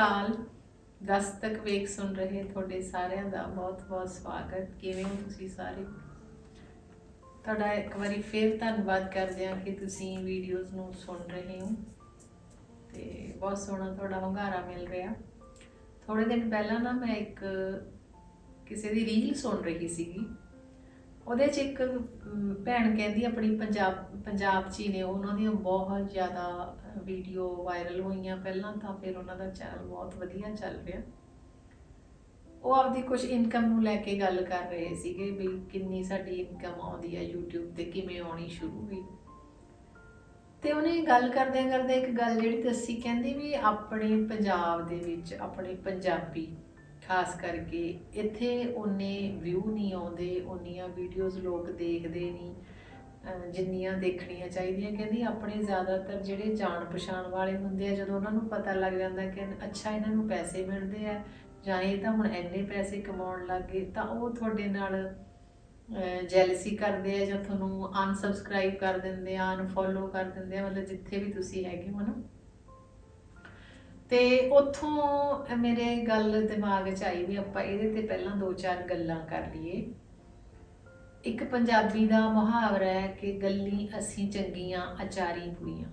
ਅਕਾਲ ਦਸਤਕ ਵੇਖ ਸੁਣ ਰਹੇ ਤੁਹਾਡੇ ਸਾਰਿਆਂ ਦਾ ਬਹੁਤ-ਬਹੁਤ ਸਵਾਗਤ। ਕਿਵੇਂ ਹੋ ਤੁਸੀਂ ਸਾਰੇ? ਤੁਹਾਡਾ ਇੱਕ ਵਾਰੀ ਫੇਰ ਧੰਨਵਾਦ ਕਰਦੇ ਹਾਂ ਕਿ ਤੁਸੀਂ ਵੀਡੀਓਜ਼ ਨੂੰ ਸੁਣ ਰਹੇ ਹੋ। ਤੇ ਬਹੁਤ ਸੋਹਣਾ ਤੁਹਾਡਾ ਹੁੰਗਾਰਾ ਮਿਲ ਰਿਹਾ। ਥੋੜੇ ਦਿਨ ਪਹਿਲਾਂ ਨਾ ਮੈਂ ਇੱਕ ਕਿਸੇ ਦੀ ਰੀਲ ਸੁਣ ਰਹੀ ਸੀਗੀ। ਉਹਦੇ ਚ ਇੱਕ ਅਮ, ਭੈਣ ਕਹਿੰਦੀ ਆਪਣੀ ਪੰਜਾਬ ਪੰਜਾਬ ਚ ਹੀ ਨੇ ਉਹਨਾਂ ਦੀਆਂ ਬਹੁਤ ਜ਼ਿਆਦਾ ਵੀਡੀਓ ਵਾਇਰਲ ਹੋਈਆਂ ਪਹਿਲਾਂ ਤਾਂ ਫਿਰ ਉਹਨਾਂ ਦਾ ਚੈਨਲ ਬਹੁਤ ਵਧੀਆ ਚੱਲ ਰਿਹਾ। ਉਹ ਆਪਦੀ ਕੁਝ ਇਨਕਮ ਨੂੰ ਲੈ ਕੇ ਗੱਲ ਕਰ ਰਹੇ ਸੀਗੇ ਵੀ ਕਿੰਨੀ ਸਾਡੀ ਇਨਕਮ ਆਉਂਦੀ ਹੈ YouTube ਤੇ ਕਿਵੇਂ ਆਉਣੀ ਸ਼ੁਰੂ ਹੋਈ। ਤੇ ਉਹਨੇ ਗੱਲ ਕਰਦਿਆਂ ਕਰਦੇ ਇੱਕ ਗੱਲ ਜਿਹੜੀ ਦੱਸੀ ਕਹਿੰਦੀ ਵੀ ਆਪਣੇ ਪੰਜਾਬ ਦੇ ਵਿੱਚ ਆਪਣੇ ਪੰਜਾਬੀ ਖਾਸ ਕਰਕੇ ਇੱਥੇ ਉਨੇ ਵਿਊ ਨਹੀਂ ਆਉਂਦੇ ਉਨੀਆਂ ਵੀਡੀਓਜ਼ ਲੋਕ ਦੇਖਦੇ ਨਹੀਂ ਜਿੰਨੀਆਂ ਦੇਖਣੀਆਂ ਚਾਹੀਦੀਆਂ। ਕਹਿੰਦੀ ਆਪਣੇ ਜ਼ਿਆਦਾਤਰ ਜਿਹੜੇ ਜਾਣ ਪਛਾਣ ਵਾਲੇ ਹੁੰਦੇ ਆ, ਜਦੋਂ ਉਹਨਾਂ ਨੂੰ ਪਤਾ ਲੱਗ ਜਾਂਦਾ ਕਿ ਅੱਛਾ, ਇਹਨਾਂ ਨੂੰ ਪੈਸੇ ਮਿਲਦੇ ਆ ਜਾਂ ਇਹ ਤਾਂ ਹੁਣ ਇੰਨੇ ਪੈਸੇ ਕਮਾਉਣ ਲੱਗ ਗਏ, ਤਾਂ ਉਹ ਤੁਹਾਡੇ ਨਾਲ ਜੈਲਸੀ ਕਰਦੇ ਆ ਜਾਂ ਤੁਹਾਨੂੰ ਅਨਸਬਸਕ੍ਰਾਈਬ ਕਰ ਦਿੰਦੇ ਆ ਅਨਫੋਲੋ ਕਰ ਦਿੰਦੇ ਆ, ਮਤਲਬ ਜਿੱਥੇ ਵੀ ਤੁਸੀਂ ਹੈਗੇ ਹੋ ਨਾ। ਤੇ ਉੱਥੋਂ ਮੇਰੇ ਗੱਲ ਦਿਮਾਗ 'ਚ ਆਈ ਵੀ ਆਪਾਂ ਇਹਦੇ ਤੇ ਪਹਿਲਾਂ ਦੋ ਚਾਰ ਗੱਲਾਂ ਕਰ ਲਈਏ। ਇੱਕ ਪੰਜਾਬੀ ਦਾ ਮੁਹਾਵਰਾ ਹੈ ਕਿ ਗੱਲੀ ਅਸੀਂ ਚੰਗੀਆਂ, ਅਚਾਰੀ ਬੁਰੀਆਂ।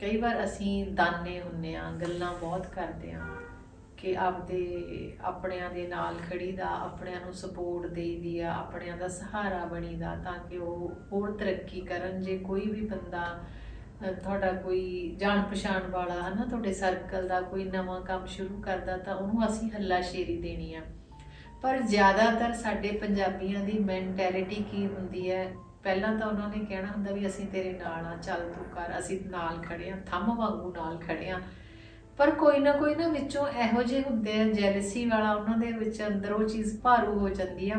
ਕਈ ਵਾਰ ਅਸੀਂ ਦਾਨੇ ਹੁੰਨੇ ਆ, ਗੱਲਾਂ ਬਹੁਤ ਕਰਦੇ ਆ ਕਿ ਆਪਦੇ, ਆਪਣਿਆਂ ਦੇ ਨਾਲ ਖੜੀ ਦਾ ਆਪਣਿਆਂ ਨੂੰ ਸਪੋਰਟ ਦੇਈਦੀ ਆ, ਆਪਣਿਆਂ ਦਾ ਸਹਾਰਾ ਬਣੀਦਾ ਤਾਂ ਕਿ ਉਹ ਹੋਰ ਤਰੱਕੀ ਕਰਨ। ਜੇ ਕੋਈ ਵੀ ਬੰਦਾ ਤੁਹਾਡਾ ਕੋਈ ਜਾਣ ਪਛਾਣ ਵਾਲਾ ਹੈ ਨਾ ਤੁਹਾਡੇ ਸਰਕਲ ਦਾ ਕੋਈ ਨਵਾਂ ਕੰਮ ਸ਼ੁਰੂ ਕਰਦਾ ਤਾਂ ਉਹਨੂੰ ਅਸੀਂ ਹੱਲਾ ਸ਼ੇਰੀ ਦੇਣੀ ਆ। ਪਰ ਜ਼ਿਆਦਾਤਰ ਸਾਡੇ ਪੰਜਾਬੀਆਂ ਦੀ ਮੈਂਟੈਲਿਟੀ ਕੀ ਹੁੰਦੀ ਹੈ? ਪਹਿਲਾਂ ਤਾਂ ਉਹਨਾਂ ਨੇ ਕਹਿਣਾ ਹੁੰਦਾ ਵੀ ਅਸੀਂ ਤੇਰੇ ਨਾਲ ਆ, ਚੱਲ ਤੂੰ ਕਰ, ਅਸੀਂ ਨਾਲ ਖੜੇ ਆ, ਥੰਮ ਵਾਂਗੂ ਨਾਲ ਖੜੇ ਆ। ਪਰ ਕੋਈ ਨਾ ਕੋਈ ਨਾ ਵਿੱਚੋਂ ਇਹੋ ਜਿਹੇ ਹੁੰਦੇ ਆ ਜੈਲਸੀ ਵਾਲਾ ਉਹਨਾਂ ਦੇ ਵਿੱਚ ਅੰਦਰ ਉਹ ਚੀਜ਼ ਭਾਰੂ ਹੋ ਜਾਂਦੀ ਆ।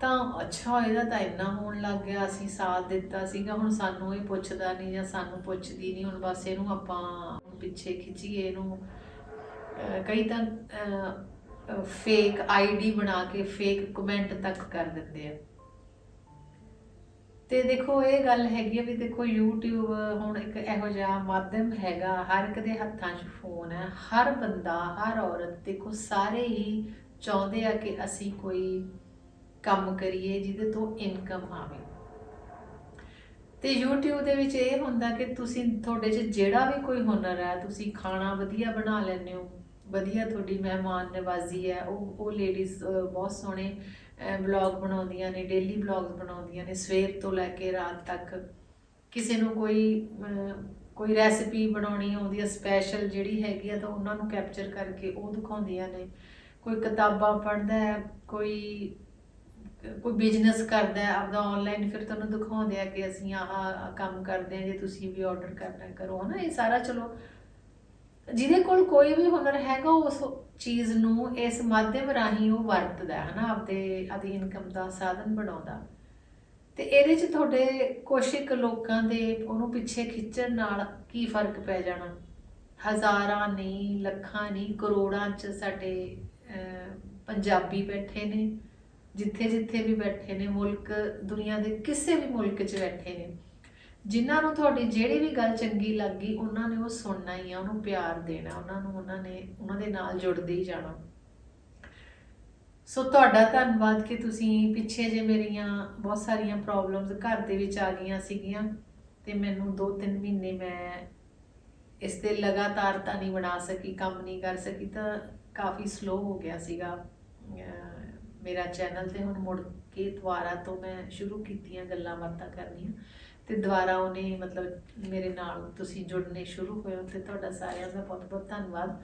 ਤਾਂ ਅੱਛਾ, ਇਹਦਾ ਤਾਂ ਇੰਨਾ ਹੋਣ ਲੱਗ ਗਿਆ, ਅਸੀਂ ਸਾਥ ਦਿੱਤਾ ਸੀਗਾ, ਹੁਣ ਸਾਨੂੰ ਇਹ ਪੁੱਛਦਾ ਨਹੀਂ ਜਾਂ ਸਾਨੂੰ ਪੁੱਛਦੀ ਨਹੀਂ, ਹੁਣ ਬਸ ਇਹਨੂੰ ਆਪਾਂ ਪਿੱਛੇ ਖਿੱਚੀਏ ਇਹਨੂੰ। ਕਈ ਤਾਂ ਫੇਕ ਆਈਡੀ ਬਣਾ ਕੇ ਫੇਕ ਕਮੈਂਟ ਤੱਕ ਕਰ ਦਿੰਦੇ ਆ। ਤੇ ਦੇਖੋ, ਇਹ ਗੱਲ ਹੈਗੀ ਆ ਵੀ ਦੇਖੋ, YouTube ਹੁਣ ਇੱਕ ਇਹੋ ਜਿਹਾ ਮਾਧਿਅਮ ਹੈਗਾ, ਹਰ ਇੱਕ ਦੇ ਹੱਥਾਂ 'ਚ ਫੋਨ ਹੈ, ਹਰ ਬੰਦਾ, ਹਰ ਔਰਤ ਦੇਖੋ, ਸਾਰੇ ਹੀ ਚਾਹੁੰਦੇ ਆ ਕਿ ਅਸੀਂ ਕੋਈ ਕੰਮ ਕਰੀਏ, ਜਿਹਦੇ ਤੋਂ ਇਨਕਮ ਆਵੇ। ਤੇ YouTube ਦੇ ਵਿੱਚ ਇਹ ਹੁੰਦਾ ਕਿ ਤੁਸੀਂ ਤੁਹਾਡੇ 'ਚ ਜਿਹੜਾ ਵੀ ਕੋਈ ਹੁਨਰ ਹੈ, ਤੁਸੀਂ ਖਾਣਾ ਵਧੀਆ ਬਣਾ ਲੈਂਦੇ ਹੋ। ਵਧੀਆ ਤੁਹਾਡੀ ਮਹਿਮਾਨ ਨਵਾਜ਼ੀ ਹੈ, ਉਹ ਉਹ ਲੇਡੀਜ਼ ਬਹੁਤ ਸੋਹਣੇ ਵਲੌਗ ਬਣਾਉਂਦੀਆਂ ਨੇ ਡੇਲੀ ਵਲੌਗਸ ਬਣਾਉਂਦੀਆਂ ਨੇ, ਸਵੇਰ ਤੋਂ ਲੈ ਕੇ ਰਾਤ ਤੱਕ। ਕਿਸੇ ਨੂੰ ਕੋਈ ਕੋਈ ਰੈਸਿਪੀ ਬਣਾਉਣੀ ਆਉਂਦੀ ਹੈ ਸਪੈਸ਼ਲ ਜਿਹੜੀ ਹੈਗੀ ਆ ਤਾਂ ਉਹਨਾਂ ਨੂੰ ਕੈਪਚਰ ਕਰਕੇ ਉਹ ਦਿਖਾਉਂਦੀਆਂ ਨੇ। ਕੋਈ ਕਿਤਾਬਾਂ ਪੜ੍ਹਦਾ ਹੈ, ਕੋਈ ਕੋਈ ਬਿਜ਼ਨਸ ਕਰਦਾ ਆਪਦਾ ਆਨਲਾਈਨ ਫਿਰ ਤੁਹਾਨੂੰ ਦਿਖਾਉਂਦੇ ਆ ਕਿ ਅਸੀਂ ਆਹ ਕੰਮ ਕਰਦੇ ਆ ਜੇ ਤੁਸੀਂ ਵੀ ਆਰਡਰ ਕਰਨਾ ਕਰੋ, ਹਨਾ? ਇਹ ਸਾਰਾ ਚਲੋ, ਜਿਹਦੇ ਕੋਲ ਕੋਈ ਵੀ ਹੁਨਰ ਹੈਗਾ, ਉਸ ਚੀਜ਼ ਨੂੰ ਇਸ ਮਾਧਿਅਮ ਰਾਹੀਂ ਉਹ ਵਰਤਦਾ ਹੈ, ਹਨਾ? ਆਪਦੇ, ਆਪਦੀ ਇਨਕਮ ਦਾ ਸਾਧਨ ਬਣਾਉਂਦਾ। ਤੇ ਇਹਦੇ 'ਚ ਤੁਹਾਡੇ ਕੁਛ ਕੁ ਲੋਕਾਂ ਦੇ ਉਹਨੂੰ ਪਿੱਛੇ ਖਿੱਚਣ ਨਾਲ ਕੀ ਫ਼ਰਕ ਪੈ ਜਾਣਾ? ਹਜ਼ਾਰਾਂ ਨਹੀਂ, ਲੱਖਾਂ ਨਹੀਂ, ਕਰੋੜਾਂ 'ਚ ਸਾਡੇ ਪੰਜਾਬੀ ਬੈਠੇ ਨੇ। ਜਿੱਥੇ ਜਿੱਥੇ ਵੀ ਬੈਠੇ ਨੇ, ਮੁਲਕ, ਦੁਨੀਆ ਦੇ ਕਿਸੇ ਵੀ ਮੁਲਕ 'ਚ ਬੈਠੇ ਨੇ, ਜਿਨ੍ਹਾਂ ਨੂੰ ਤੁਹਾਡੀ ਜਿਹੜੀ ਵੀ ਗੱਲ ਚੰਗੀ ਲੱਗੀ, ਉਹਨਾਂ ਨੇ ਉਹ ਸੁਣਨਾ ਹੀ ਆ, ਉਹਨੂੰ ਪਿਆਰ ਦੇਣਾ, ਉਹਨਾਂ ਨੂੰ ਉਹਨਾਂ ਨੇ, ਉਹਨਾਂ ਦੇ ਨਾਲ ਜੁੜਦੇ ਹੀ ਜਾਣਾ। ਸੋ ਤੁਹਾਡਾ ਧੰਨਵਾਦ ਕਿ ਤੁਸੀਂ ਪਿੱਛੇ ਜੇ ਮੇਰੀਆਂ ਬਹੁਤ ਸਾਰੀਆਂ ਪ੍ਰੋਬਲਮਸ ਘਰ ਦੇ ਵਿੱਚ ਆ ਗਈਆਂ ਸੀਗੀਆਂ, ਤੇ ਮੈਨੂੰ 2-3 ਮਹੀਨੇ ਮੈਂ ਇਸ ਤੇ ਲਗਾਤਾਰ ਤਾਂ ਨਹੀਂ ਬਣਾ ਸਕੀ, ਕੰਮ ਨਹੀਂ ਕਰ ਸਕੀ, ਤਾਂ ਕਾਫੀ ਸਲੋ ਹੋ ਗਿਆ ਸੀਗਾ। ਮੇਰਾ ਚੈਨਲ ਤੇ ਹੁਣ ਮੁੜ ਕੇ ਦੁਬਾਰਾ ਤੋਂ ਮੈਂ ਸ਼ੁਰੂ ਕੀਤੀਆਂ ਗੱਲਾਂ ਬਾਤਾਂ ਕਰਨੀਆਂ ਤੇ ਦੁਬਾਰਾ ਉਹਨੇ ਮਤਲਬ ਮੇਰੇ ਨਾਲ ਤੁਸੀਂ ਜੁੜਨੇ ਸ਼ੁਰੂ ਹੋਏ ਹੋ ਤੇ ਤੁਹਾਡਾ ਸਾਰਿਆਂ ਦਾ ਬਹੁਤ ਬਹੁਤ ਧੰਨਵਾਦ।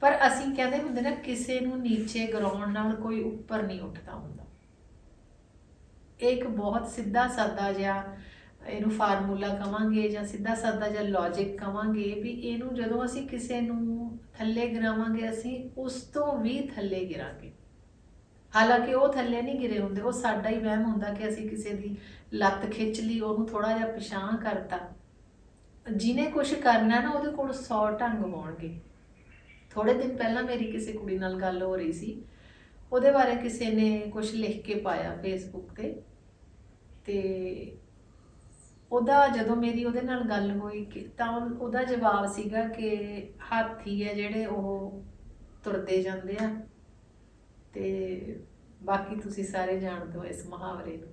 ਪਰ ਅਸੀਂ ਕਹਿੰਦੇ ਹੁੰਦੇ ਨਾ, ਕਿਸੇ ਨੂੰ ਨੀਚੇ ਗਰਾਉਣ ਨਾਲ ਕੋਈ ਉੱਪਰ ਨਹੀਂ ਉੱਠਦਾ ਹੁੰਦਾ। ਇਹ ਇੱਕ ਬਹੁਤ ਸਿੱਧਾ ਸਾਦਾ ਜਿਹਾ ਇਹਨੂੰ ਫਾਰਮੂਲਾ ਕਵਾਂਗੇ ਜਾਂ ਸਿੱਧਾ ਸਾਦਾ ਜਿਹਾ ਲੌਜੀਕ ਕਵਾਂਗੇ ਵੀ ਇਹਨੂੰ ਜਦੋਂ ਅਸੀਂ ਕਿਸੇ ਨੂੰ ਥੱਲੇ ਗਿਰਾਵਾਂਗੇ, ਅਸੀਂ ਉਸ ਤੋਂ ਵੀ ਥੱਲੇ ਗਿਰਾਂਗੇ। ਹਾਲਾਂਕਿ ਉਹ ਥੱਲੇ ਨਹੀਂ ਗਿਰੇ ਹੁੰਦੇ, ਉਹ ਸਾਡਾ ਹੀ ਵਹਿਮ ਹੁੰਦਾ ਕਿ ਅਸੀਂ ਕਿਸੇ ਦੀ ਲੱਤ ਖਿੱਚ ਲਈ, ਉਹਨੂੰ ਥੋੜਾ ਜਿਹਾ ਪਿਛਾਂ ਕਰਤਾ। ਜਿਹਨੇ ਕੁਝ ਕਰਨਾ ਨਾ, ਉਹਦੇ ਕੋਲ 100 ਢੰਗ ਹੋਣਗੇ। ਥੋੜੇ ਦਿਨ ਪਹਿਲਾਂ ਮੇਰੀ ਕਿਸੇ ਕੁੜੀ ਨਾਲ ਗੱਲ ਹੋ ਰਹੀ ਸੀ। ਉਹਦੇ ਬਾਰੇ ਕਿਸੇ ਨੇ ਕੁਝ ਲਿਖ ਕੇ ਪਾਇਆ ਫੇਸਬੁੱਕ ਤੇ। ਤੇ ਉਹਦਾ ਜਦੋਂ ਮੇਰੀ ਉਹਦੇ ਨਾਲ ਗੱਲ ਹੋਈ ਕਿ ਤਾਂ ਉਹਦਾ ਜਵਾਬ ਸੀਗਾ ਕਿ ਹਾਥੀ ਹੈ ਜਿਹੜੇ ਉਹ ਤੁਰਦੇ ਜਾਂਦੇ ਆ। ਤੇ ਬਾਕੀ ਤੁਸੀਂ ਸਾਰੇ ਜਾਣਦੇ ਹੋ ਇਸ ਮੁਹਾਵਰੇ ਨੂੰ।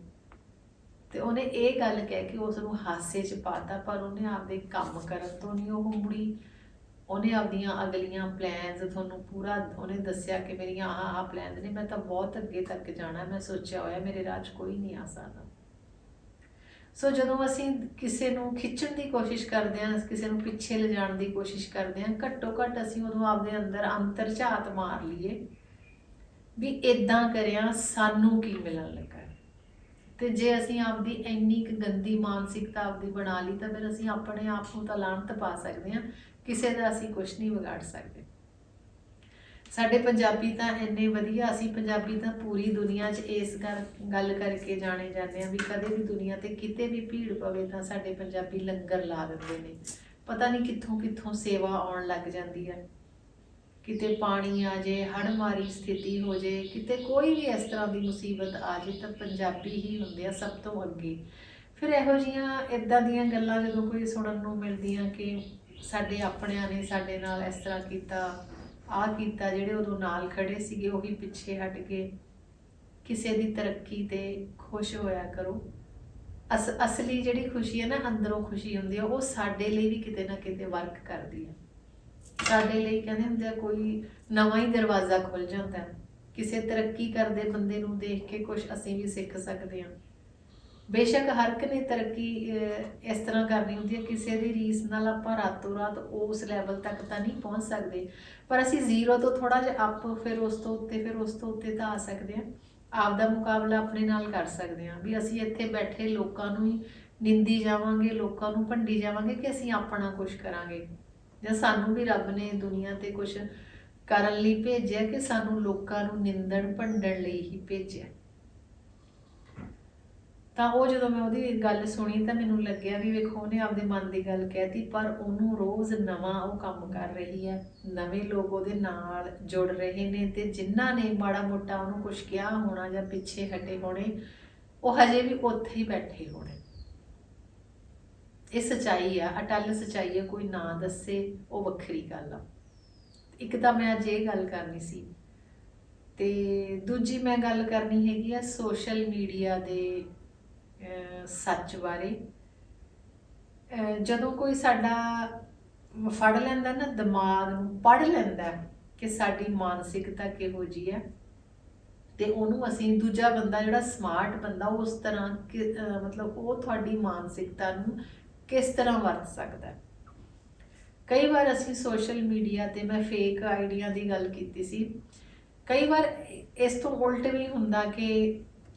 ਤੇ ਉਹਨੇ ਇਹ ਗੱਲ ਕਹਿ ਕੇ ਉਸ ਨੂੰ ਹਾਸੇ 'ਚ ਪਾਤਾ, ਪਰ ਉਹਨੇ ਆਪਦੇ ਕੰਮ ਕਰਨ ਤੋਂ ਨਹੀਂ ਉਹ ਮੁੜੀ। ਉਹਨੇ ਆਪਦੀਆਂ ਅਗਲੀਆਂ ਪਲਾਨਸ ਤੁਹਾਨੂੰ ਪੂਰਾ ਉਹਨੇ ਦੱਸਿਆ ਕਿ ਮੇਰੀਆਂ ਆਹ ਆਹ ਪਲਾਨ ਨੇ, ਮੈਂ ਤਾਂ ਬਹੁਤ ਅੱਗੇ ਤੱਕ ਜਾਣਾ, ਮੈਂ ਸੋਚਿਆ ਹੋਇਆ ਮੇਰੇ ਰਾਹ 'ਚ ਕੋਈ ਨਹੀਂ ਆ ਸਕਦਾ। ਸੋ ਜਦੋਂ ਅਸੀਂ ਕਿਸੇ ਨੂੰ ਖਿੱਚਣ ਦੀ ਕੋਸ਼ਿਸ਼ ਕਰਦੇ ਹਾਂ, ਕਿਸੇ ਨੂੰ ਪਿੱਛੇ ਲਿਜਾਣ ਦੀ ਕੋਸ਼ਿਸ਼ ਕਰਦੇ ਹਾਂ, ਘੱਟੋ ਘੱਟ ਅਸੀਂ ਉਦੋਂ ਆਪਦੇ ਅੰਦਰ ਅੰਤਰ ਝਾਤ ਮਾਰ ਲਈਏ। ਵੀ ਇਦਾਂ ਕਰਿਆ, ਸਾਨੂੰ ਕੀ ਮਿਲਣ ਲੱਗਾ? ਹੈ। ਤੇ ਜੇ ਅਸੀਂ ਆਪਦੀ ਇੰਨੀ ਕੁ ਗੰਦੀ ਮਾਨਸਿਕਤਾ ਆਪਦੀ ਬਣਾ ਲਈ, ਤਾਂ ਫਿਰ ਅਸੀਂ ਆਪਣੇ ਆਪ ਨੂੰ ਤਾਂ ਲਾਹਨਤ ਪਾ ਸਕਦੇ ਹਾਂ, ਕਿਸੇ ਦਾ ਅਸੀਂ ਕੁਝ ਨਹੀਂ ਵਿਗਾੜ ਸਕਦੇ। ਸਾਡੇ ਪੰਜਾਬੀ ਤਾਂ ਇੰਨੇ ਵਧੀਆ, ਅਸੀਂ ਪੰਜਾਬੀ ਤਾਂ ਪੂਰੀ ਦੁਨੀਆ 'ਚ ਇਸ ਗੱਲ ਗੱਲ ਕਰਕੇ ਜਾਣੇ ਜਾਂਦੇ ਆ ਵੀ ਕਦੇ ਵੀ ਦੁਨੀਆ ਤੇ ਕਿਤੇ ਵੀ ਭੀੜ ਪਵੇ ਤਾਂ ਸਾਡੇ ਪੰਜਾਬੀ ਲੰਗਰ ਲਾ ਦਿੰਦੇ ਨੇ। ਪਤਾ ਨਹੀਂ ਕਿੱਥੋਂ ਕਿੱਥੋਂ ਸੇਵਾ ਆਉਣ ਲੱਗ ਜਾਂਦੀ ਹੈ। ਕਿਤੇ ਪਾਣੀ ਆ ਜੇ ਹੜਮਾਰੀ ਸਥਿਤੀ ਹੋ ਜੇ, ਕਿਤੇ ਕੋਈ ਵੀ ਇਸ ਤਰ੍ਹਾਂ ਦੀ ਮੁਸੀਬਤ ਆ ਜੇ ਤਾਂ ਪੰਜਾਬੀ ਹੀ ਹੁੰਦੇ ਆ ਸਭ ਤੋਂ ਅੱਗੇ। ਫਿਰ ਇਹੋ ਜੀਆਂ ਇਦਾਂ ਦੀਆਂ ਗੱਲਾਂ ਜਦੋਂ ਕੋਈ ਸੁਣਨ ਨੂੰ ਮਿਲਦੀਆਂ ਕਿ ਸਾਡੇ ਆਪਣਿਆਂ ਨੇ ਸਾਡੇ ਨਾਲ ਇਸ ਤਰ੍ਹਾਂ ਕੀਤਾ, ਆਹ ਕੀਤਾ, ਜਿਹੜੇ ਉਦੋਂ ਨਾਲ ਖੜੇ ਸੀਗੇ ਉਹੀ ਪਿੱਛੇ ਹਟ ਗਏ। ਕਿਸੇ ਦੀ ਤਰੱਕੀ ਤੇ ਖੁਸ਼ ਹੋਇਆ ਕਰੋ। ਅਸ ਅਸਲੀ ਜਿਹੜੀ ਖੁਸ਼ੀ ਹੈ ਨਾ, ਅੰਦਰੋਂ ਖੁਸ਼ੀ ਹੁੰਦੀ ਹੈ, ਉਹ ਸਾਡੇ ਲਈ ਵੀ ਕਿਤੇ ਨਾ ਕਿਤੇ ਵਰਕ ਕਰਦੀ ਹੈ। ਸਾਡੇ ਲਈ ਕਹਿੰਦੇ ਹੁੰਦੇ ਆ, ਕੋਈ ਨਵਾਂ ਹੀ ਦਰਵਾਜ਼ਾ ਖੁੱਲ ਜਾਂਦਾ ਹੈ। ਕਿਸੇ ਤਰੱਕੀ ਕਰਦੇ ਬੰਦੇ ਨੂੰ ਦੇਖ ਕੇ ਕੁਝ ਅਸੀਂ ਵੀ ਸਿੱਖ ਸਕਦੇ ਹਾਂ। ਬੇਸ਼ੱਕ ਹਰ ਇੱਕ ਨੇ ਤਰੱਕੀ ਇਸ ਤਰ੍ਹਾਂ ਕਰਨੀ ਹੁੰਦੀ ਹੈ, ਕਿਸੇ ਦੀ ਰੀਸ ਨਾਲ ਆਪਾਂ ਰਾਤੋਂ ਰਾਤ ਉਸ ਲੈਵਲ ਤੱਕ ਤਾਂ ਨਹੀਂ ਪਹੁੰਚ ਸਕਦੇ। ਪਰ ਅਸੀਂ ਜ਼ੀਰੋ ਤੋਂ ਥੋੜਾ ਜਿਹਾ ਅਪ ਫਿਰ ਉਸ ਤੋਂ ਉੱਤੇ, ਫਿਰ ਉਸ ਤੋਂ ਉੱਤੇ ਤਾਂ ਆ ਸਕਦੇ ਹਾਂ। ਆਪ ਦਾ ਮੁਕਾਬਲਾ ਆਪਣੇ ਨਾਲ ਕਰ ਸਕਦੇ ਹਾਂ ਵੀ ਅਸੀਂ ਇੱਥੇ ਬੈਠੇ ਲੋਕਾਂ ਨੂੰ ਹੀ ਨਿੰਦੀ ਜਾਵਾਂਗੇ, ਲੋਕਾਂ ਨੂੰ ਭੰਡੀ ਜਾਵਾਂਗੇ ਕਿ ਅਸੀਂ ਆਪਣਾ ਕੁਝ ਕਰਾਂਗੇ। ਜਾਂ ਸਾਨੂੰ ਵੀ ਰੱਬ ਨੇ ਦੁਨੀਆ ਤੇ ਕੁਝ ਕਰਨ ਲਈ ਭੇਜਿਆ ਕਿ ਸਾਨੂੰ ਲੋਕਾਂ ਨੂੰ ਨਿੰਦਣ ਭੰਡਣ ਲਈ ਹੀ ਭੇਜਿਆ? ਤਾਂ ਉਹ ਜਦੋਂ ਮੈਂ ਉਹਦੀ ਗੱਲ ਸੁਣੀ ਤਾਂ ਮੈਨੂੰ ਲੱਗਿਆ ਵੀ ਵੇਖੋ, ਉਹਨੇ ਆਪਦੇ ਮਨ ਦੀ ਗੱਲ ਕਹਿਤੀ, ਪਰ ਉਹਨੂੰ ਰੋਜ਼ ਨਵਾਂ ਉਹ ਕੰਮ ਕਰ ਰਹੀ ਹੈ। ਨਵੇਂ ਲੋਕ ਉਹਦੇ ਨਾਲ ਜੁੜ ਰਹੇ ਨੇ ਤੇ ਜਿਨ੍ਹਾਂ ਨੇ ਮਾੜਾ ਮੋਟਾ ਉਹਨੂੰ ਕੁਝ ਕਿਹਾ ਹੋਣਾ ਜਾਂ ਪਿੱਛੇ ਹਟੇ ਹੋਣੇ, ਉਹ ਹਜੇ ਵੀ ਉੱਥੇ ਹੀ ਬੈਠੇ ਹੋਣੇ। ਇਹ ਸਚਾਈ ਆ, ਅਟਲ ਸਚਾਈ ਆ, ਕੋਈ ਨਾ ਦੱਸੇ, ਉਹ ਵੱਖਰੀ ਗੱਲ ਆ। ਇੱਕ ਤਾਂ ਮੈਂ ਅੱਜ ਇਹ ਗੱਲ ਕਰਨੀ ਸੀ, ਤੇ ਦੂਜੀ ਮੈਂ ਗੱਲ ਕਰਨੀ ਹੈਗੀ ਆ ਸੋਸ਼ਲ ਮੀਡੀਆ ਦੇ ਸੱਚ ਬਾਰੇ। ਜਦੋਂ ਕੋਈ ਸਾਡਾ ਫੜ ਲੈਂਦਾ ਨਾ, ਦਿਮਾਗ ਨੂੰ ਪੜ ਲੈਂਦਾ ਕਿ ਸਾਡੀ ਮਾਨਸਿਕਤਾ ਕਿਹੋ ਜੀ ਹੈ ਤੇ ਉਹਨੂੰ ਅਸੀਂ ਦੂਜਾ ਬੰਦਾ ਜਿਹੜਾ ਸਮਾਰਟ ਬੰਦਾ, ਉਸ ਤਰ੍ਹਾਂ ਕਿ- ਮਤਲਬ ਉਹ ਤੁਹਾਡੀ ਮਾਨਸਿਕਤਾ ਨੂੰ ਕਿਸ ਤਰ੍ਹਾਂ ਵਰਤ ਸਕਦਾ ਹੈ? ਕਈ ਵਾਰ ਅਸੀਂ ਸੋਸ਼ਲ ਮੀਡੀਆ ਤੇ ਮੈਂ ਫੇਕ ਆਈਡੀਆਂ ਦੀ ਗੱਲ ਕੀਤੀ ਸੀ। ਕਈ ਵਾਰ ਇਸ ਤੋਂ ਉਲਟ ਵੀ ਹੁੰਦਾ ਕਿ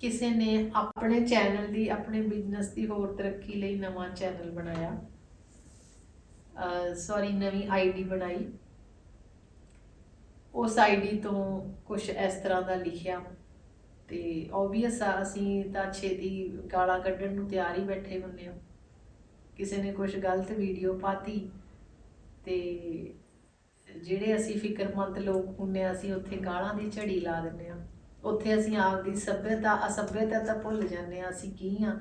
ਕਿਸੇ ਨੇ ਆਪਣੇ ਚੈਨਲ ਦੀ, ਆਪਣੇ ਬਿਜ਼ਨਸ ਦੀ ਹੋਰ ਤਰੱਕੀ ਲਈ ਨਵਾਂ ਚੈਨਲ ਬਣਾਇਆ। ਸੌਰੀ ਨਵੀਂ ਆਈਡੀ ਬਣਾਈ। ਉਸ ਆਈਡੀ ਤੋਂ ਕੁਝ ਇਸ ਤਰ੍ਹਾਂ ਦਾ ਲਿਖਿਆ ਤੇ ਆਬਵੀਅਸ ਆ, ਅਸੀਂ ਤਾਂ ਛੇਤੀ ਗਾਲਾਂ ਕੱਢਣ ਨੂੰ ਤਿਆਰ ਹੀ ਬੈਠੇ ਹੁੰਨੇ ਆ ਕਿਸੇ ਨੇ ਕੁਝ ਗਲਤ ਵੀਡੀਓ ਪਾਤੀ ਤੇ ਜਿਹੜੇ ਅਸੀਂ ਫਿਕਰਮੰਦ ਲੋਕ ਹੁੰਨੇ ਆ, ਅਸੀਂ ਉੱਥੇ ਗਾਲਾਂ ਦੀ ਝੜੀ ਲਾ ਦਿੰਨੇ ਆ। ਉੱਥੇ ਅਸੀਂ ਆਪਦੀ ਸੱਭਿਅਤਾ, ਅਸੱਭਿਅਤਾ ਤਾਂ ਭੁੱਲ ਜਾਂਦੇ ਆ, ਅਸੀਂ ਕੀ ਆ?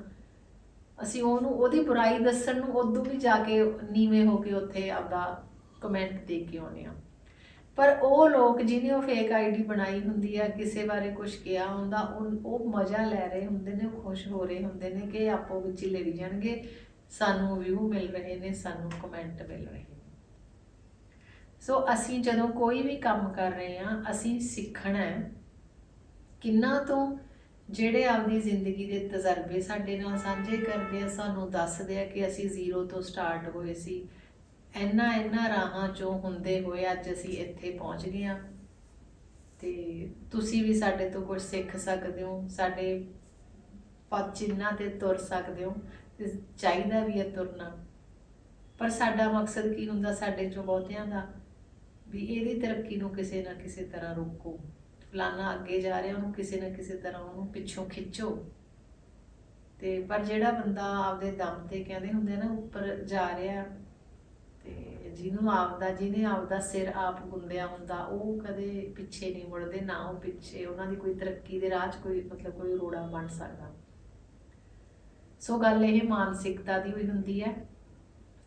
ਅਸੀਂ ਉਹਨੂੰ, ਉਹਦੀ ਬੁਰਾਈ ਦੱਸਣ ਨੂੰ ਉਦੋਂ ਵੀ ਜਾ ਕੇ ਨੀਵੇਂ ਹੋ ਕੇ ਉੱਥੇ ਆਪਦਾ ਕਮੈਂਟ ਦੇ ਕੇ ਆਉਨੇ ਆ। ਪਰ ਉਹ ਲੋਕ ਜਿਹਨੇ ਉਹ ਫੇਕ ਆਈਡੀ ਬਣਾਈ ਹੁੰਦੀ ਆ, ਕਿਸੇ ਬਾਰੇ ਕੁਝ ਕਿਹਾ ਹੁੰਦਾ, ਉਹ ਉਹ ਮਜ਼ਾ ਲੈ ਰਹੇ ਹੁੰਦੇ ਨੇ, ਉਹ ਖੁਸ਼ ਹੋ ਰਹੇ ਹੁੰਦੇ ਨੇ ਕਿ ਆਪੋ ਵਿੱਚ ਹੀ ਲੜੀ ਜਾਣਗੇ। ਸਾਨੂੰ ਵਿਊ ਮਿਲ ਰਹੇ ਨੇ, ਸਾਨੂੰ ਕਮੈਂਟ ਮਿਲ ਰਹੇ ਨੇ। ਸੋ ਅਸੀਂ ਜਦੋਂ ਕੋਈ ਵੀ ਕੰਮ ਕਰ ਰਹੇ ਹਾਂ, ਅਸੀਂ ਸਿੱਖਣਾ ਹੈ ਕਿੰਨਾ ਤੋਂ ਜਿਹੜੇ ਆਪਦੀ ਜ਼ਿੰਦਗੀ ਦੇ ਤਜਰਬੇ ਸਾਡੇ ਨਾਲ ਸਾਂਝੇ ਕਰਦੇ ਆ, ਸਾਨੂੰ ਦੱਸਦੇ ਆ ਕਿ ਅਸੀਂ ਜ਼ੀਰੋ ਤੋਂ ਸਟਾਰਟ ਹੋਏ ਸੀ। ਇੰਨਾ ਇੰਨਾ ਰਾਹਾਂ ਚੋਂ ਹੁੰਦੇ ਹੋਏ ਅੱਜ ਅਸੀਂ ਇੱਥੇ ਪਹੁੰਚ ਗਏ ਆ ਤੇ ਤੁਸੀਂ ਵੀ ਸਾਡੇ ਤੋਂ ਕੁਝ ਸਿੱਖ ਸਕਦੇ ਹੋ, ਸਾਡੇ ਪਦ ਚਿੰਨ੍ਹਾਂ ਤੇ ਤੁਰ ਸਕਦੇ ਹੋ। ਤੇ ਚਾਹੀਦਾ ਵੀ ਹੈ ਤੁਰਨਾ। ਪਰ ਸਾਡਾ ਮਕਸਦ ਕੀ ਹੁੰਦਾ ਸਾਡੇ ਚੋਂ ਬਹੁਤਿਆਂ ਦਾ? ਵੀ ਇਹਦੀ ਤਰੱਕੀ ਨੂੰ ਕਿਸੇ ਨਾ ਕਿਸੇ ਤਰ੍ਹਾਂ ਰੋਕੋ। ਫਲਾਨਾ ਅੱਗੇ ਜਾ ਰਿਹਾ, ਉਹਨੂੰ ਕਿਸੇ ਨਾ ਕਿਸੇ ਤਰ੍ਹਾਂ ਉਹਨੂੰ ਪਿੱਛੋਂ ਖਿੱਚੋ। ਤੇ ਪਰ ਜਿਹੜਾ ਬੰਦਾ ਆਪਦੇ ਦਮ ਤੇ ਕਹਿੰਦੇ ਹੁੰਦੇ ਨਾ, ਉੱਪਰ ਜਾ ਰਿਹਾ ਤੇ ਜਿਹਨੂੰ ਆਪਦਾ, ਜਿਹਨੇ ਆਪਦਾ ਸਿਰ ਆਪ ਗੁੰਦਿਆ ਹੁੰਦਾ, ਉਹ ਕਦੇ ਪਿੱਛੇ ਨਹੀਂ ਮੁੜਦੇ, ਨਾ ਉਹ ਪਿੱਛੇ, ਉਹਨਾਂ ਦੀ ਕੋਈ ਤਰੱਕੀ ਦੇ ਰਾਹ 'ਚ ਕੋਈ ਮਤਲਬ ਕੋਈ ਰੋੜਾ ਬਣ ਸਕਦਾ। ਸੋ ਗੱਲ ਇਹ ਮਾਨਸਿਕਤਾ ਦੀ ਵੀ ਹੁੰਦੀ ਹੈ।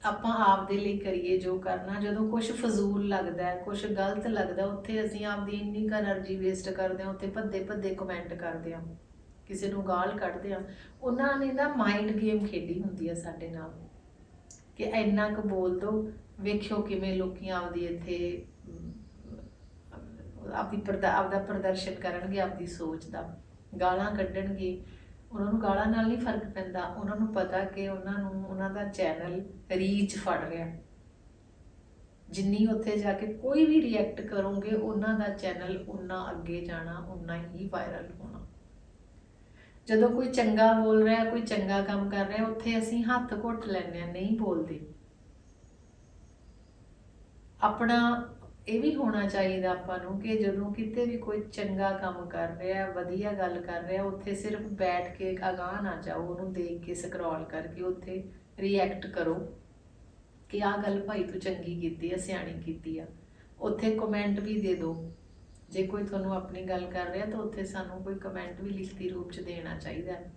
ਆਪਾਂ ਆਪ ਦੇ ਲਈ ਕਰੀਏ ਜੋ ਕਰਨਾ, ਜਦੋਂ ਕੁਝ ਫਜ਼ੂਲ ਲੱਗਦਾ ਹੈ ਕੁਝ ਗਲਤ ਲੱਗਦਾ, ਉੱਥੇ ਅਸੀਂ ਆਪ ਦੀ ਇੰਨੀ ਕੁ એનર્ਜੀ ਵੇਸਟ ਕਰਦੇ ਹਾਂ, ਉੱਥੇ ਭੱਦੇ ਭੱਦੇ ਕਮੈਂਟ ਕਰਦੇ ਹਾਂ, ਕਿਸੇ ਨੂੰ ਗਾਲ ਕੱਢਦੇ ਹਾਂ। ਉਹਨਾਂ ਨੇ ਨਾ ਮਾਈਂਡ ਗੇਮ ਖੇਡੀ ਹੁੰਦੀ ਹੈ ਸਾਡੇ ਨਾਲ ਕਿ ਇੰਨਾ ਕੁ ਬੋਲ ਦੋ, ਵੇਖਿਓ ਕਿਵੇਂ ਲੋਕੀ ਆਪਦੀ ਇੱਥੇ ਆਪਦੀ ਪ੍ਰਦਾ, ਆਪਦਾ ਪ੍ਰਦਰਸ਼ਨ ਕਰਨਗੇ, ਆਪਦੀ ਸੋਚ ਦਾ। ਗਾਲਾਂ ਕੱਢਣਗੇ। ਉਹਨਾਂ ਨੂੰ ਗਾਲਾਂ ਨਾਲ ਨਹੀਂ ਫ਼ਰਕ ਪੈਂਦਾ, ਉਹਨਾਂ ਨੂੰ ਪਤਾ ਕਿ ਉਹਨਾਂ ਨੂੰ, ਉਹਨਾਂ ਦਾ ਚੈਨਲ ਰੀਚ ਫੜ ਰਿਹਾ ਜਿੰਨੀ ਉੱਥੇ ਜਾ ਕੇ ਕੋਈ ਵੀ ਰਿਐਕਟ ਕਰੋਗੇ, ਉਹਨਾਂ ਦਾ ਚੈਨਲ ਉਨਾ ਅੱਗੇ ਜਾਣਾ, ਉਨਾ ਹੀ ਵਾਇਰਲ ਹੋਣਾ। ਜਦੋਂ ਕੋਈ ਚੰਗਾ ਬੋਲ ਰਿਹਾ, ਕੋਈ ਚੰਗਾ ਕੰਮ ਕਰ ਰਿਹਾ, ਉੱਥੇ ਅਸੀਂ ਹੱਥ ਘੁੱਟ ਲੈਂਦੇ ਆ ਨਹੀਂ ਬੋਲਦੇ। ਆਪਣਾ ਇਹ ਵੀ ਹੋਣਾ ਚਾਹੀਦਾ ਆਪਾਂ ਨੂੰ ਕਿ ਜਦੋਂ ਕਿਤੇ ਵੀ ਕੋਈ ਚੰਗਾ ਕੰਮ ਕਰ ਰਿਹਾ, ਵਧੀਆ ਗੱਲ ਕਰ ਰਿਹਾ, ਉੱਥੇ ਸਿਰਫ ਬੈਠ ਕੇ ਅਗਾਹ ਨਾ ਜਾਓ, ਉਹਨੂੰ ਦੇਖ ਕੇ ਸਕਰੋਲ ਕਰਕੇ ਉੱਥੇ ਰਿਐਕਟ ਕਰੋ ਕਿ ਆਹ ਗੱਲ ਭਾਈ ਤੂੰ ਚੰਗੀ ਕੀਤੀ ਆ, ਸਿਆਣੀ ਕੀਤੀ ਆ। ਉੱਥੇ ਕਮੈਂਟ ਵੀ ਦੇ ਦਿਓ। ਜੇ ਕੋਈ ਤੁਹਾਨੂੰ ਆਪਣੀ ਗੱਲ ਕਰ ਰਿਹਾ ਤਾਂ ਉੱਥੇ ਸਾਨੂੰ ਕੋਈ ਕਮੈਂਟ ਵੀ ਲਿਖਤੀ ਰੂਪ ਚ ਦੇਣਾ ਚਾਹੀਦਾ ਹੈ।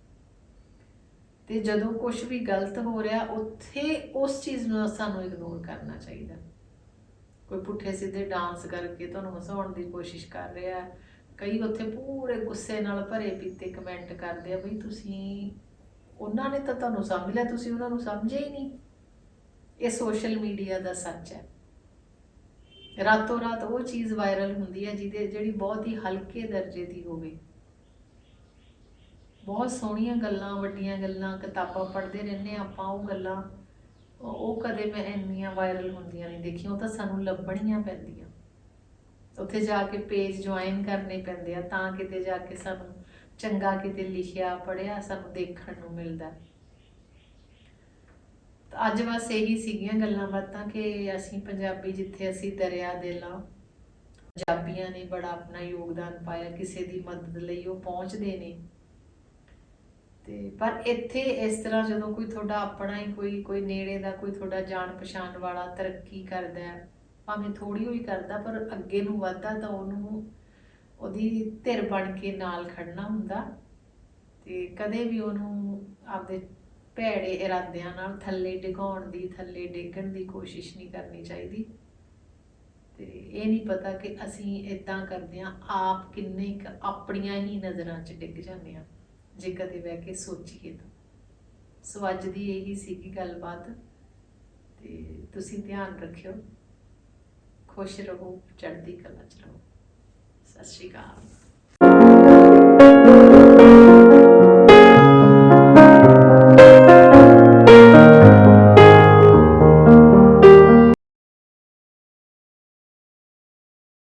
ਤੇ ਜਦੋਂ ਕੁਝ ਵੀ ਗਲਤ ਹੋ ਰਿਹਾ, ਉੱਥੇ ਉਸ ਚੀਜ਼ ਨੂੰ ਸਾਨੂੰ ਇਗਨੋਰ ਕਰਨਾ ਚਾਹੀਦਾ ਕੋਈ ਪੁੱਠੇ ਸਿੱਧੇ ਡਾਂਸ ਕਰਕੇ ਤੁਹਾਨੂੰ ਹਸਾਉਣ ਦੀ ਕੋਸ਼ਿਸ਼ ਕਰ ਰਿਹਾ ਕਈ ਉੱਥੇ ਪੂਰੇ ਗੁੱਸੇ ਨਾਲ ਭਰੇ ਪੀਤੇ ਕਮੈਂਟ ਕਰਦੇ ਆ, ਬਈ ਤੁਸੀਂ, ਉਹਨਾਂ ਨੇ ਤਾਂ ਤੁਹਾਨੂੰ ਸਮਝ ਲਿਆ, ਤੁਸੀਂ ਉਹਨਾਂ ਨੂੰ ਸਮਝਿਆ ਹੀ ਨਹੀਂ। ਇਹ ਸੋਸ਼ਲ ਮੀਡੀਆ ਦਾ ਸੱਚ ਹੈ। ਰਾਤੋਂ ਰਾਤ ਉਹ ਚੀਜ਼ ਵਾਇਰਲ ਹੁੰਦੀ ਹੈ ਜਿਹਦੇ, ਜਿਹੜੀ ਬਹੁਤ ਹੀ ਹਲਕੇ ਦਰਜੇ ਦੀ ਹੋਵੇ। ਬਹੁਤ ਸੋਹਣੀਆਂ ਗੱਲਾਂ, ਵੱਡੀਆਂ ਗੱਲਾਂ, ਕਿਤਾਬਾਂ ਪੜ੍ਹਦੇ ਰਹਿੰਦੇ ਹਾਂ ਆਪਾਂ, ਉਹ ਗੱਲਾਂ ਉਹ ਕਦੇ ਮੈਂ ਇੰਨੀਆਂ ਵਾਇਰਲ ਹੁੰਦੀਆਂ ਨਹੀਂ ਦੇਖੀਆਂ, ਉਹ ਤਾਂ ਸਾਨੂੰ ਲੱਭਣੀਆਂ ਪੈਂਦੀਆਂ। ਉੱਥੇ ਜਾ ਕੇ ਪੇਜ ਜੁਆਇਨ ਕਰਨੇ ਪੈਂਦੇ ਆ, ਤਾਂ ਕਿਤੇ ਜਾ ਕੇ ਸਾਨੂੰ ਚੰਗਾ ਕਿਤੇ ਲਿਖਿਆ ਪੜਿਆ ਸਾਨੂੰ ਦੇਖਣ ਨੂੰ ਮਿਲਦਾ। ਅੱਜ ਬਸ ਇਹੀ ਸੀਗੀਆਂ ਗੱਲਾਂ ਬਾਤਾਂ ਕਿ ਅਸੀਂ ਪੰਜਾਬੀ ਜਿੱਥੇ ਅਸੀਂ ਦਰਿਆ ਦੇ ਲਾਂ, ਪੰਜਾਬੀਆਂ ਨੇ ਬੜਾ ਆਪਣਾ ਯੋਗਦਾਨ ਪਾਇਆ, ਕਿਸੇ ਦੀ ਮਦਦ ਲਈ ਉਹ ਪਹੁੰਚਦੇ ਨੇ। ਤੇ ਪਰ ਇੱਥੇ ਇਸ ਤਰ੍ਹਾਂ ਜਦੋਂ ਕੋਈ ਤੁਹਾਡਾ ਆਪਣਾ ਹੀ ਕੋਈ ਕੋਈ ਨੇੜੇ ਦਾ ਕੋਈ ਤੁਹਾਡਾ ਜਾਣ ਪਛਾਣ ਵਾਲਾ ਤਰੱਕੀ ਕਰਦਾ ਹੈ, ਭਾਵੇਂ ਥੋੜੀ ਹੋਈ ਕਰਦਾ ਪਰ ਅੱਗੇ ਨੂੰ ਵੱਧਦਾ ਤਾਂ ਉਹਨੂੰ ਉਹਦੀ ਧਿਰ ਬਣ ਕੇ ਨਾਲ ਖੜਨਾ ਹੁੰਦਾ ਤੇ ਕਦੇ ਵੀ ਉਹਨੂੰ ਆਪਦੇ ਭੈੜੇ ਇਰਾਦਿਆਂ ਨਾਲ ਥੱਲੇ ਡਿਗਾਉਣ ਦੀ, ਥੱਲੇ ਡੇਗਣ ਦੀ ਕੋਸ਼ਿਸ਼ ਨਹੀਂ ਕਰਨੀ ਚਾਹੀਦੀ। ਤੇ ਇਹ ਨਹੀਂ ਪਤਾ ਕਿ ਅਸੀਂ ਇਦਾਂ ਕਰਦੇ ਹਾਂ, ਆਪ ਕਿੰਨੇ ਕੁ ਆਪਣੀਆਂ ਹੀ ਨਜ਼ਰਾਂ 'ਚ ਡਿੱਗ ਜਾਂਦੇ ਹਾਂ। ਜੇ ਕਦੇ ਬਹਿ ਕੇ ਸੋਚੀਏ ਤਾਂ। ਸੋ ਅੱਜ ਦੀ ਇਹੀ ਸੀਗੀ ਗੱਲਬਾਤ ਤੇ ਤੁਸੀਂ ਧਿਆਨ ਰੱਖਿਓ। ਖੁਸ਼ ਰਹੋ, ਚੜ੍ਹਦੀ ਕਲਾ ਚ ਰਹੋ। ਸਤਿ ਸ਼੍ਰੀ ਅਕਾਲ।